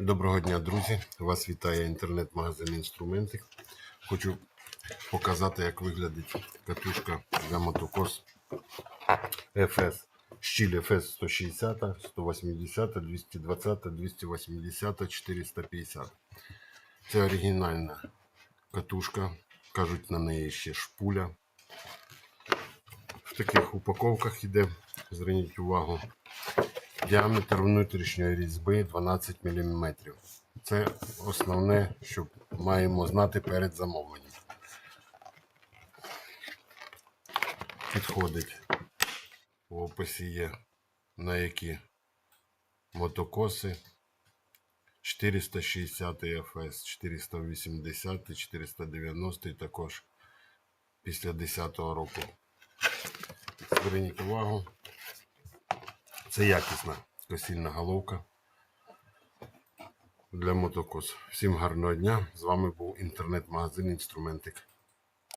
Доброго дня, друзі! Вас вітає інтернет-магазин Інструментик. Хочу показати, як виглядить катушка для мотокос FS. Щіль FS 160, 180, 220, 280, 450. Це оригінальна катушка. Кажуть, на неї ще шпуля. В таких упаковках іде, зверніть увагу. Діаметр внутрішньої різьби 12 мм. Це основне, що маємо знати перед замовленням. Підходить в описі є на які мотокоси 460 FS, 480, 490 також після 10 року. Зверніть увагу. Це якісна косільна головка для мотокос. Всім гарного дня. З вами був інтернет-магазин Інструментик.